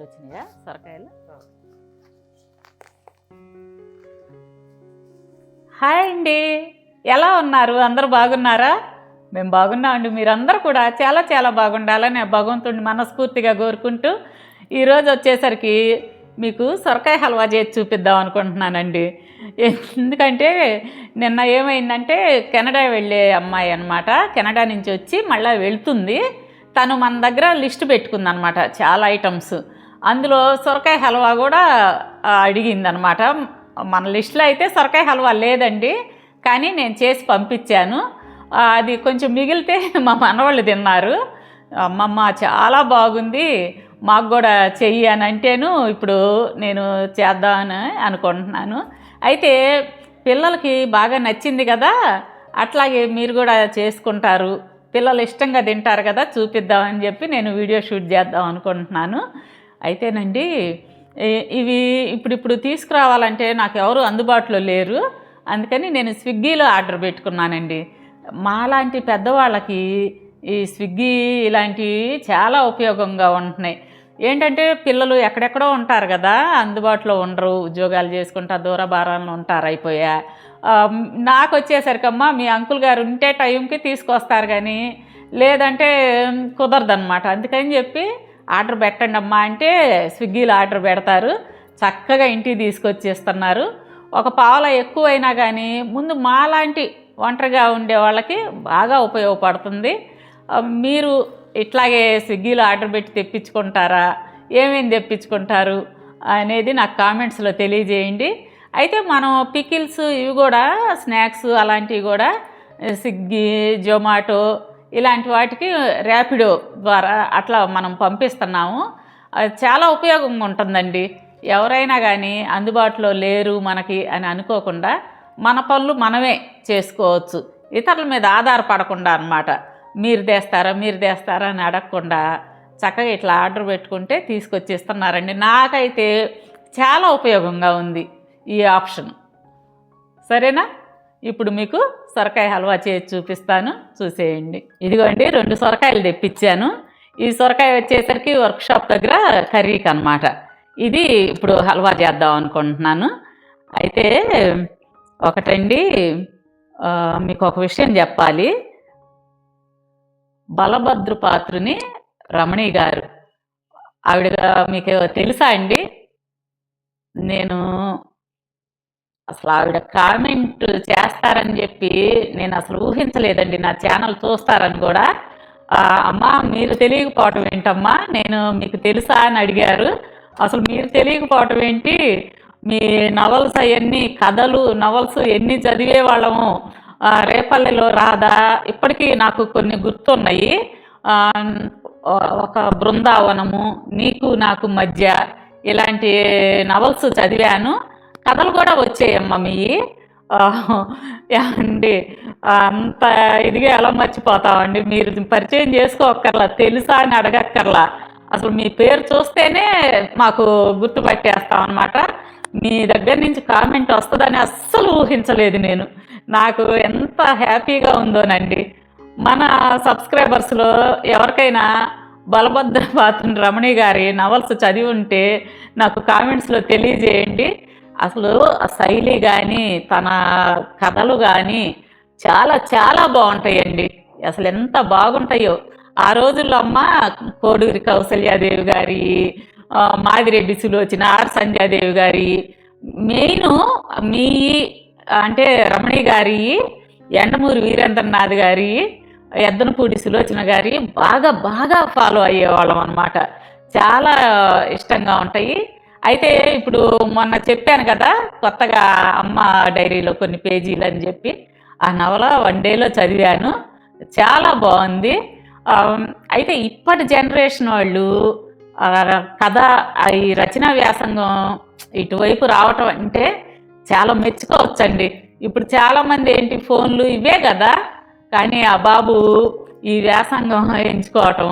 రెండు వచ్చినాయా సొరకాయలు హాయ్ అండి. ఎలా ఉన్నారు? అందరూ బాగున్నారా? మేము బాగున్నామండి. మీరందరూ కూడా చాలా చాలా బాగుండాలని భగవంతుడిని మనస్ఫూర్తిగా కోరుకుంటూ ఈరోజు వచ్చేసరికి మీకు సొరకాయ హల్వా చేసి చూపిద్దాం అనుకుంటున్నానండి. ఎందుకంటే నిన్న ఏమైందంటే కెనడా వెళ్ళే అమ్మాయి అనమాట కెనడా నుంచి వచ్చి మళ్ళీ వెళ్తుంది. తను మన దగ్గర లిస్ట్ పెట్టుకుందనమాట చాలా ఐటమ్స్. అందులో సొరకాయ హల్వా కూడా అడిగిందనమాట. మన లిస్ట్లో అయితే సొరకాయ హల్వా లేదండి కానీ నేను చేసి పంపించాను. అది కొంచెం మిగిలితే మా మనవాళ్ళు తిన్నారు. అమ్మమ్మ చాలా బాగుంది మాకు కూడా చెయ్యి అని అంటేను ఇప్పుడు నేను చేద్దామని అనుకుంటున్నాను. అయితే పిల్లలకి బాగా నచ్చింది కదా అట్లాగే మీరు కూడా చేసుకుంటారు. పిల్లలు ఇష్టంగా తింటారు కదా చూపిద్దామని చెప్పి నేను వీడియో షూట్ చేద్దాం అనుకుంటున్నాను. అయితేనండి ఇవి ఇప్పుడిప్పుడు తీసుకురావాలంటే నాకు ఎవరు అందుబాటులో లేరు. అందుకని నేను స్విగ్గీలో ఆర్డర్ పెట్టుకున్నానండి. మాలాంటి పెద్దవాళ్ళకి ఈ స్విగ్గీ ఇలాంటివి చాలా ఉపయోగంగా ఉంటున్నాయి. ఏంటంటే పిల్లలు ఎక్కడెక్కడో ఉంటారు కదా అందుబాటులో ఉండరు ఉద్యోగాలు చేసుకుంటా దూర భారాలను ఉంటారు అయిపోయా. నాకు వచ్చేసరికమ్మా మీ అంకుల్ గారు ఉంటే టైంకి తీసుకొస్తారు కానీ లేదంటే కుదరదనమాట అందుకని చెప్పి ఆర్డర్ పెట్టండి అమ్మా అంటే స్విగ్గీలో ఆర్డర్ పెడతారు. చక్కగా ఇంటికి తీసుకొచ్చేస్తున్నారు. ఒక పావుల ఎక్కువైనా కానీ ముందు మాలాంటి ఒంటరిగా ఉండే వాళ్ళకి బాగా ఉపయోగపడుతుంది. మీరు ఇట్లాగే స్విగ్గీలో ఆర్డర్ పెట్టి తెప్పించుకుంటారా? ఏమేమి తెప్పించుకుంటారు? అనేది నాకు కామెంట్స్లో తెలియజేయండి. అయితే మనం పికిల్స్ ఇవి కూడా స్నాక్స్ అలాంటివి కూడా స్విగ్గీ జొమాటో ఇలాంటి వాటికి ర్యాపిడో ద్వారా అట్లా మనం పంపిస్తున్నాము. అది చాలా ఉపయోగంగా ఉంటుందండి. ఎవరైనా కానీ అందుబాటులో లేరు మనకి అని అనుకోకుండా మన పనులు మనమే చేసుకోవచ్చు. ఇతరుల మీద ఆధారపడకుండా అన్నమాట. మీరు తెస్తారా మీరు తెస్తారా అని అడగకుండా చక్కగా ఇట్లా ఆర్డర్ పెట్టుకుంటే తీసుకొచ్చి ఇస్తున్నారండి నాకైతే చాలా ఉపయోగంగా ఉంది ఈ ఆప్షన్. సరేనా? ఇప్పుడు మీకు సొరకాయ హల్వా చేసి చూపిస్తాను చూసేయండి. ఇదిగోండి రెండు సొరకాయలు తెప్పించాను. ఈ సొరకాయ వచ్చేసరికి వర్క్షాప్ దగ్గర కర్రీకి అనమాట ఇది ఇప్పుడు హల్వా చేద్దాం అనుకుంటున్నాను. అయితే ఒకటండి మీకు ఒక విషయం చెప్పాలి. బలభద్రు పాత్రుని రమణి గారు ఆవిడ మీకు తెలుసా అండి? నేను అసలు ఆవిడ కామెంట్ చేస్తారని చెప్పి నేను అసలు ఊహించలేదండి. నా ఛానల్ చూస్తారని కూడా. అమ్మా మీరు తెలియకపోవటం ఏంటమ్మా? నేను మీకు తెలుసా అని అడిగారు. అసలు మీరు తెలియకపోవటం ఏంటి? మీ నవల్స్ అవన్నీ కథలు నవల్స్ ఎన్ని చదివే వాళ్ళము రేపల్లెలో రాదా? ఇప్పటికీ నాకు కొన్ని గుర్తున్నాయి. ఒక బృందావనము నీకు నాకు మధ్య ఇలాంటి నవల్స్ చదివాను. కథలు కూడా వచ్చాయమ్మా మీ. అండి. అంత ఇదిగా ఎలా మర్చిపోతామండి? మీరు పరిచయం చేసుకోక్కర్లా తెలుసా అని అడగక్కర్లా. అసలు మీ పేరు చూస్తేనే మాకు గుర్తుపట్టేస్తాం అనమాట మీ దగ్గర నుంచి కామెంట్ వస్తుందని అస్సలు ఊహించలేదు నేను. నాకు ఎంత హ్యాపీగా ఉందోనండి. మన సబ్స్క్రైబర్స్లో ఎవరికైనా బలభద్ర పాత్ర రమణి గారి నవల్స్ చదివి ఉంటే నాకు కామెంట్స్లో తెలియజేయండి. అసలు ఆ శైలి కానీ తన కథలు కానీ చాలా చాలా బాగుంటాయండి. అసలు ఎంత బాగుంటాయో. ఆ రోజుల్లో అమ్మ కోడూరి కౌసల్యాదేవి గారి మాదిరెడ్డి సులోచన ఆర్ సంధ్యాదేవి గారి మెయిన్ మీ అంటే రమణి గారి ఎండమూరి వీరేంద్రనాథ్ గారి ఎద్దనపూడి సులోచన గారి బాగా బాగా ఫాలో అయ్యేవాళ్ళం అనమాట చాలా ఇష్టంగా ఉంటాయి. అయితే ఇప్పుడు మొన్న చెప్పాను కదా కొత్తగా అమ్మ డైరీలో కొన్ని పేజీలు అని చెప్పి. ఆ నవల వన్ డేలో చదివాను. చాలా బాగుంది. అయితే ఇప్పటి జనరేషన్ వాళ్ళు కథ ఆ, ఈ రచనా వ్యాసంగం ఇటువైపు రావటం అంటే చాలా మెచ్చుకోవచ్చండి. ఇప్పుడు చాలామంది ఏంటి ఫోన్లు ఇవే కదా. కానీ ఆ బాబు ఈ వ్యాసంగం ఎంచుకోవటం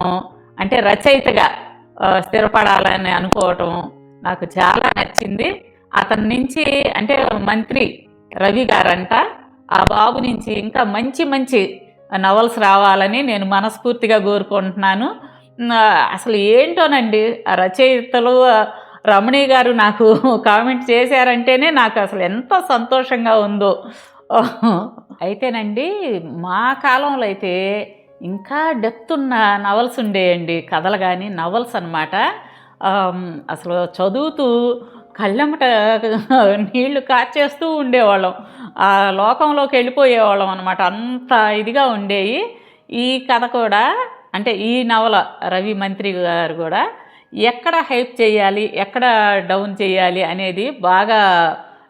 అంటే రచయితగా స్థిరపడాలని అనుకోవటం నాకు చాలా నచ్చింది. అతని నుంచి అంటే మంత్రి రవి గారంట. ఆ బాబు నుంచి ఇంకా మంచి మంచి నవల్స్ రావాలని నేను మనస్ఫూర్తిగా కోరుకుంటున్నాను. అసలు ఏంటోనండి ఆ రచయితలు రమణి గారు నాకు కామెంట్ చేశారంటేనే నాకు అసలు ఎంత సంతోషంగా ఉందో. అయితేనండి మా కాలంలో అయితే ఇంకా డెప్త్ ఉన్న నవల్స్ ఉండేయండి కథలు కానీ నవల్స్ అనమాట అసలు చదువుతూ కళ్ళెమ్మట నీళ్ళు కాచేస్తూ ఉండేవాళ్ళం. ఆ లోకంలోకి వెళ్ళిపోయేవాళ్ళం అనమాట అంత ఇదిగా ఉండేవి ఈ కథ కూడా అంటే ఈ నవల రవి మంత్రి గారు కూడా ఎక్కడ హైప్ చేయాలి ఎక్కడ డౌన్ చేయాలి అనేది బాగా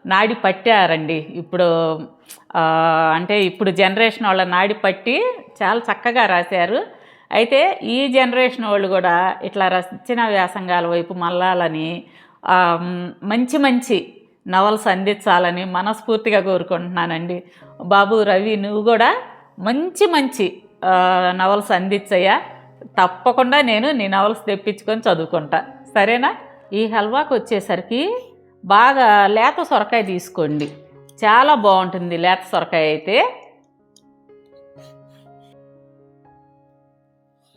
నాడి పట్టారండి. ఇప్పుడు అంటే ఇప్పుడు జనరేషన్ వాళ్ళ నాడి పట్టి చాలా చక్కగా రాశారు. అయితే ఈ జనరేషన్ వాళ్ళు కూడా ఇట్లా రచన వ్యాసంగాల వైపు మళ్ళాలని మంచి మంచి నవల్స్ అందించాలని మనస్ఫూర్తిగా కోరుకుంటున్నానండి. బాబు రవి నువ్వు కూడా మంచి మంచి నవల్స్ అందించయ్యా. తప్పకుండా నేను నీ నవల్స్ తెప్పించుకొని చదువుకుంటా. సరేనా? ఈ హల్వాకి వచ్చేసరికి బాగా లేత సొరకాయ తీసుకోండి. చాలా బాగుంటుంది లేత సొరకాయ అయితే.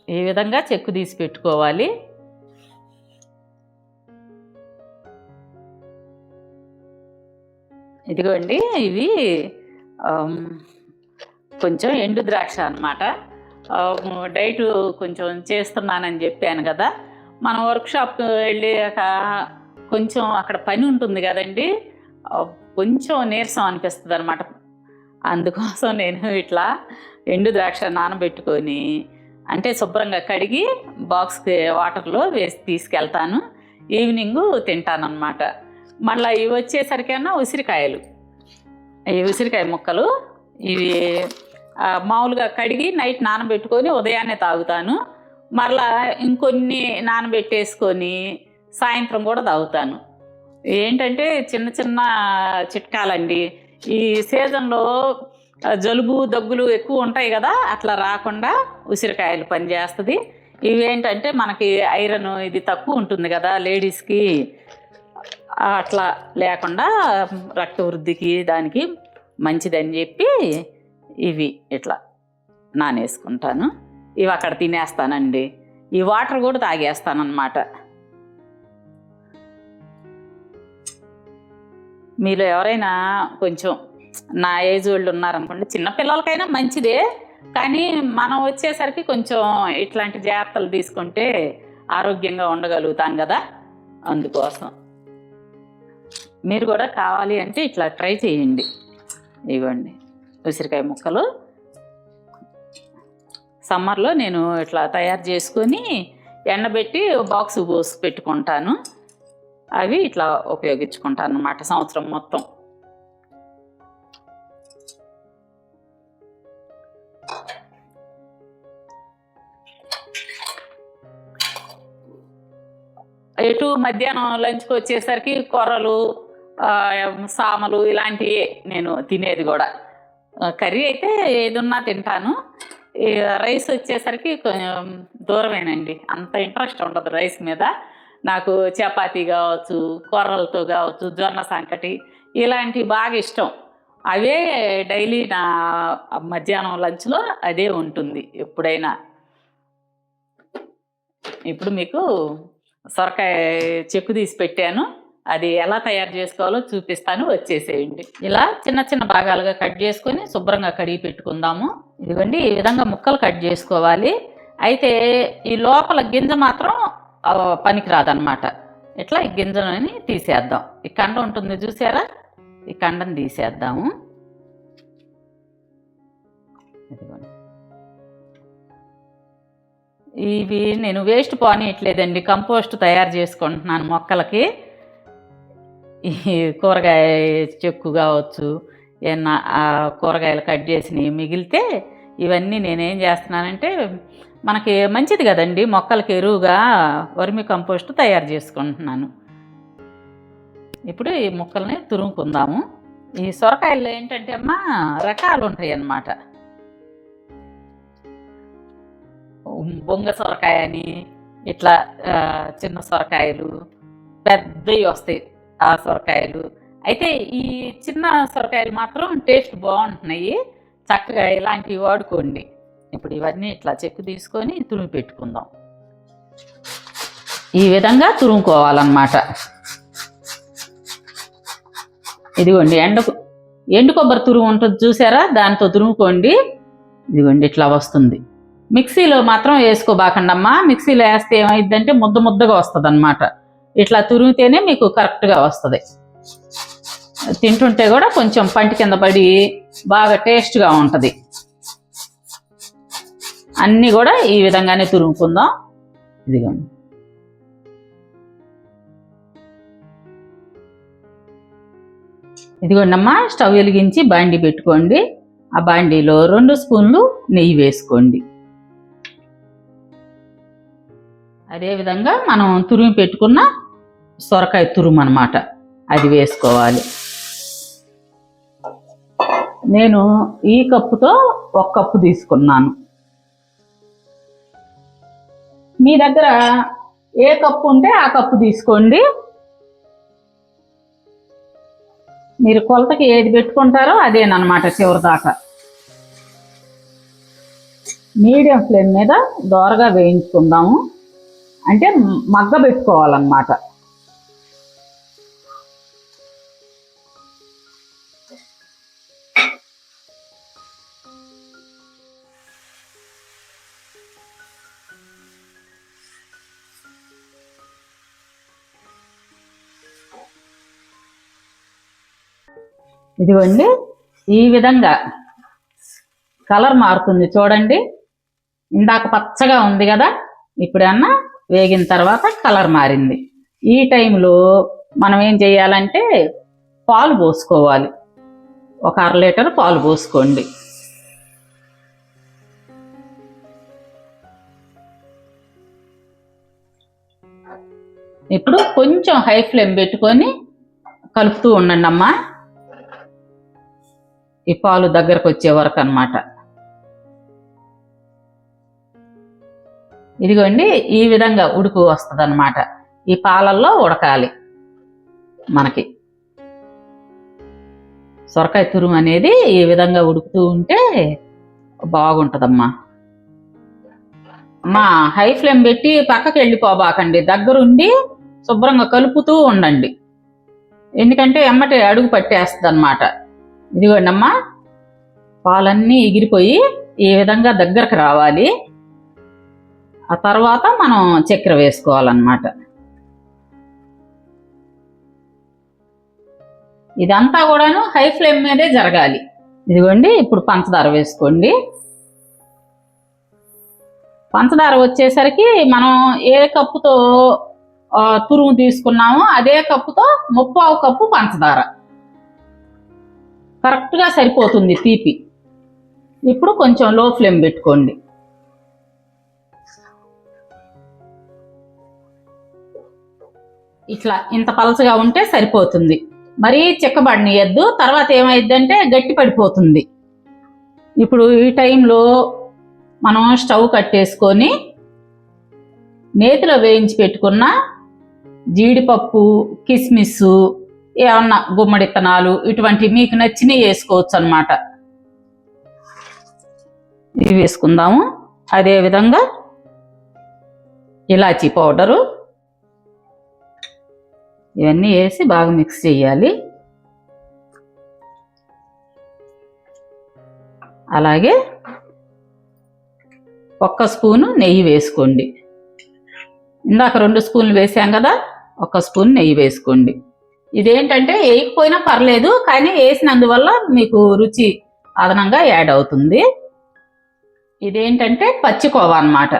ఈ విధంగా చెక్కు తీసి పెట్టుకోవాలి? ఇదిగోండి ఇవి కొంచెం ఎండు ద్రాక్ష అనమాట డైట్ కొంచెం చేస్తున్నానని చెప్పాను కదా. మనం వర్క్షాప్కి వెళ్ళాక కొంచెం అక్కడ పని ఉంటుంది కదండి. కొంచెం నీరసం అనిపిస్తుంది అనమాట అందుకోసం నేను ఇట్లా ఎండు ద్రాక్ష నానబెట్టుకొని అంటే శుభ్రంగా కడిగి బాక్స్కి వాటర్లో వేసి తీసుకెళ్తాను. ఈవినింగ్ తింటానన్నమాట. మళ్ళీ ఇవి వచ్చేసరికైనా ఉసిరికాయలు. ఈ ఉసిరికాయ ముక్కలు ఇవి మామూలుగా కడిగి నైట్ నానబెట్టుకొని ఉదయాన్నే తాగుతాను. మరలా ఇంకొన్ని నానబెట్టేసుకొని సాయంత్రం కూడా తాగుతాను. ఏంటంటే చిన్న చిన్న చిట్కాలండి. ఈ సీజన్లో జలుబు దగ్గులు ఎక్కువ ఉంటాయి కదా అట్లా రాకుండా ఉసిరికాయలు పనిచేస్తుంది. ఇవి ఏంటంటే మనకి ఐరన్ ఇది తక్కువ ఉంటుంది కదా లేడీస్కి అట్లా లేకుండా రక్త వృద్ధికి దానికి మంచిదని చెప్పి ఇవి ఇట్లా నానేసుకుంటాను. ఇవి అక్కడ తినేస్తానండి. ఈ వాటర్ కూడా తాగేస్తానన్నమాట. మీలో ఎవరైనా కొంచెం నా ఏజ్ వాళ్ళు ఉన్నారనుకోండి చిన్నపిల్లలకైనా మంచిదే. కానీ మనం వచ్చేసరికి కొంచెం ఇట్లాంటి జాగ్రత్తలు తీసుకుంటే ఆరోగ్యంగా ఉండగలుగుతాం కదా? అందుకోసం. మీరు కూడా కావాలి అంటే ఇట్లా ట్రై చేయండి. ఇవ్వండి. ఉసిరికాయ ముక్కలు. సమ్మర్లో నేను ఇట్లా తయారు చేసుకొని ఎండబెట్టి బాక్స్ పోసి పెట్టుకుంటాను. అవి ఇట్లా ఉపయోగించుకుంటాను అన్నమాట సంవత్సరం మొత్తం. ఎటు మధ్యాహ్నం లంచ్కి వచ్చేసరికి కొర్రలు సామలు ఇలాంటివి నేను తినేది కూడా. కర్రీ అయితే ఏదున్నా తింటాను. రైస్ వచ్చేసరికి కొంచెం దూరమేనండి. అంత ఇంట్రెస్ట్ ఉండదు రైస్ మీద. నాకు చపాతి కావచ్చు కొర్రలతో కావచ్చు జొన్న సంకటి ఇలాంటివి బాగా ఇష్టం. అవే డైలీ నా మధ్యాహ్నం లంచ్లో అదే ఉంటుంది ఎప్పుడైనా. ఇప్పుడు మీకు సొరకాయ చెక్కు తీసి పెట్టాను. అది ఎలా తయారు చేసుకోవాలో చూపిస్తాను. వచ్చేసేయండి. ఇలా చిన్న చిన్న భాగాలుగా కట్ చేసుకొని శుభ్రంగా కడిగి పెట్టుకుందాము. ఇదిగోండి ఈ విధంగా ముక్కలు కట్ చేసుకోవాలి. అయితే ఈ లోపల గింజ మాత్రం పనికిరాదనమాట ఇట్లా ఈ గింజలని తీసేద్దాం. ఈ కండ ఉంటుంది చూసారా? ఈ కండని తీసేద్దాము. ఇదిగోండి. ఇవి నేను వేస్ట్ పోనీయట్లేదండి కంపోస్ట్ తయారు చేసుకుంటున్నాను మొక్కలకి. ఈ కూరగాయ చెక్కు కావచ్చు ఏమన్నా కూరగాయలు కట్ చేసినవి మిగిలితే ఇవన్నీ నేనేం చేస్తున్నానంటే మనకి మంచిది కదండి మొక్కలకి ఎరువుగా వర్మి కంపోస్ట్ తయారు చేసుకుంటున్నాను. ఇప్పుడు ఈ మొక్కల్ని తురుముకుందాము. ఈ సొరకాయల్లో ఏంటంటే అమ్మా రకాలు ఉంటాయి అన్నమాట బొంగ సొరకాయ అని ఇట్లా చిన్న సొరకాయలు పెద్దవి వస్తాయి ఆ సొరకాయలు. అయితే ఈ చిన్న సొరకాయలు మాత్రం టేస్ట్ బాగుంటున్నాయి. చక్కగా ఇలాంటివి వాడుకోండి. ఇప్పుడు ఇవన్నీ ఇట్లా చెక్కు తీసుకొని తురుము పెట్టుకుందాం. ఈ విధంగా తురుముకోవాలన్నమాట. ఇదిగోండి ఎండ ఎండు కొబ్బరి తురుము ఉంటుంది చూసారా? దాంతో తురుముకోండి. ఇదిగోండి ఇట్లా వస్తుంది. మిక్సీలో మాత్రం వేసుకోబాకండమ్మా. మిక్సీలో వేస్తే ఏమైందంటే ముద్ద ముద్దగా వస్తుంది అనమాట ఇట్లా తురిమితేనే మీకు కరెక్ట్గా వస్తుంది. తింటుంటే కూడా కొంచెం పంటి కింద పడి బాగా టేస్ట్గా ఉంటుంది. అన్నీ కూడా ఈ విధంగానే తురుముకుందాం. ఇదిగోండి. ఇదిగోండి అమ్మా స్టవ్ వెలిగించి బాండి పెట్టుకోండి. ఆ బాండీలో రెండు స్పూన్లు నెయ్యి వేసుకోండి. అదేవిధంగా మనం తురిమి పెట్టుకున్న సొరకాయ తురుము అనమాట అది వేసుకోవాలి. నేను ఈ కప్పుతో ఒక కప్పు తీసుకున్నాను. మీ దగ్గర ఏ కప్పు ఉంటే ఆ కప్పు తీసుకోండి. మీరు కొలతకి ఏది పెట్టుకుంటారో అదేనమాట చివరి దాకా. మీడియం ఫ్లేమ్ మీద దోరగా వేయించుకుందాము. అంటే మగ్గ పెట్టుకోవాలన్నమాట. ఇదిగోండి ఈ విధంగా కలర్ మారుతుంది చూడండి. ఇందాక పచ్చగా ఉంది కదా ఇప్పుడన్నా వేగిన తర్వాత కలర్ మారింది. ఈ టైంలో మనం ఏం చేయాలంటే పాలు పోసుకోవాలి. ఒక అర లీటర్ పాలు పోసుకోండి. ఇప్పుడు కొంచెం హై ఫ్లేమ్ పెట్టుకొని కలుపుతూ ఉండండి అమ్మా ఈ పాలు దగ్గరకు వచ్చే వరకు అన్నమాట. ఇదిగోండి ఈ విధంగా ఉడుకు వస్తుంది ఈ పాలల్లో ఉడకాలి మనకి. సొరకాయ తురుము అనేది ఈ విధంగా ఉడుకుతూ ఉంటే బాగుంటుందమ్మా. అమ్మా హై ఫ్లేమ్ పెట్టి పక్కకి వెళ్ళిపోబాకండి. దగ్గరుండి శుభ్రంగా కలుపుతూ ఉండండి. ఎందుకంటే ఎమ్మటి అడుగు పట్టేస్తుంది అనమాట ఇదిగోండి అమ్మా పాలన్నీ ఎగిరిపోయి ఈ విధంగా దగ్గరకు రావాలి. ఆ తర్వాత మనం చక్కెర వేసుకోవాలన్నమాట. ఇదంతా కూడాను హై ఫ్లేమ్ మీదే జరగాలి. ఇదిగోండి ఇప్పుడు పంచదార వేసుకోండి. పంచదార వచ్చేసరికి మనం ఏ కప్పుతో తురుము తీసుకున్నామో అదే కప్పుతో ముప్పావు కప్పు పంచదార. కరెక్ట్గా సరిపోతుంది తీపి. ఇప్పుడు కొంచెం లో ఫ్లేమ్ పెట్టుకోండి. ఇట్లా ఇంత పలచగా ఉంటే సరిపోతుంది. మరీ చిక్కబడనియద్దు తర్వాత ఏమైందంటే గట్టి పడిపోతుంది. ఇప్పుడు ఈ టైంలో మనం స్టవ్ కట్టేసుకొని నేతిలో వేయించి పెట్టుకున్న జీడిపప్పు కిస్మిస్ ఏమన్నా గుమ్మడి విత్తనాలు ఇటువంటి మీకు నచ్చినవి వేసుకోవచ్చు అనమాట ఇవి వేసుకుందాము. అదేవిధంగా ఇలాచీ పౌడరు ఇవన్నీ వేసి బాగా మిక్స్ చేయాలి. అలాగే ఒక్క స్పూను నెయ్యి వేసుకోండి. ఇందాక రెండు స్పూన్లు వేసాం కదా ఒక స్పూన్ నెయ్యి వేసుకోండి. ఇదేంటంటే వేయకపోయినా పర్లేదు కానీ వేసినందువల్ల మీకు రుచి అదనంగా యాడ్ అవుతుంది. ఇదేంటంటే పచ్చికోవా అన్నమాట.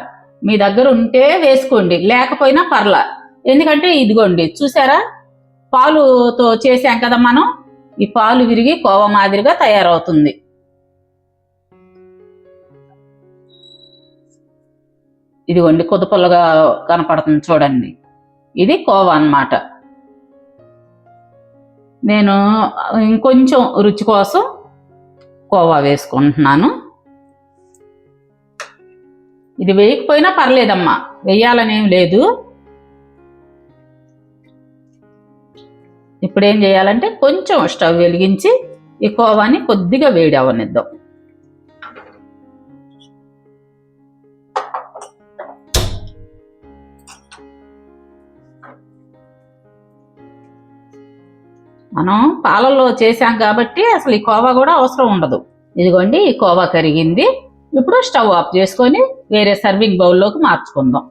మీ దగ్గర ఉంటే వేసుకోండి లేకపోయినా పర్లా. ఎందుకంటే ఇదిగోండి చూసారా? పాలుతో చేసాం కదా మనం. ఈ పాలు విరిగి కోవ మాదిరిగా తయారవుతుంది. ఇదిగోండి కొద్దిపొల్లగా కనపడుతుంది చూడండి. ఇది కోవా అన్నమాట. నేను ఇంకొంచెం రుచి కోసం కోవా వేసుకుంటున్నాను. ఇది వేయకపోయినా పర్లేదమ్మా. వేయాలనేం లేదు. ఇప్పుడు ఏం చేయాలంటే కొంచెం స్టవ్ వెలిగించి ఈ కోవాని కొద్దిగా వేడి అవనిద్దాం మనం పాలల్లో చేసాం కాబట్టి అసలు ఈ కోవా కూడా అవసరం ఉండదు. ఇదిగోండి ఈ కోవా కరిగింది. ఇప్పుడు స్టవ్ ఆఫ్ చేసుకొని వేరే సర్వింగ్ బౌల్లోకి మార్చుకుందాం.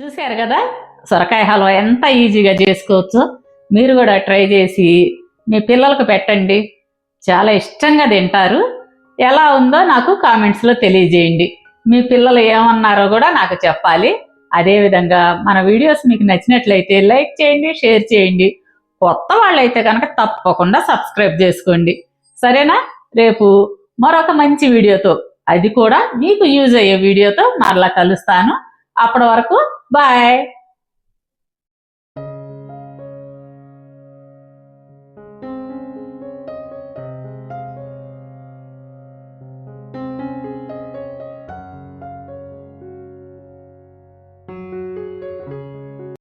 చూశారు కదా? సొరకాయ హల్వా ఎంత ఈజీగా చేసుకోవచ్చు. మీరు కూడా ట్రై చేసి మీ పిల్లలకు పెట్టండి. చాలా ఇష్టంగా తింటారు. ఎలా ఉందో నాకు కామెంట్స్లో తెలియజేయండి. మీ పిల్లలు ఏమన్నారో కూడా నాకు చెప్పాలి. అదేవిధంగా మన వీడియోస్ మీకు నచ్చినట్లయితే లైక్ చేయండి షేర్ చేయండి. కొత్త వాళ్ళైతే కనుక తప్పకుండా సబ్స్క్రైబ్ చేసుకోండి. సరేనా? రేపు మరొక మంచి వీడియోతో అది కూడా మీకు యూజ్ అయ్యే వీడియోతో మరలా కలుస్తాను. అప్పటి వరకు Bye.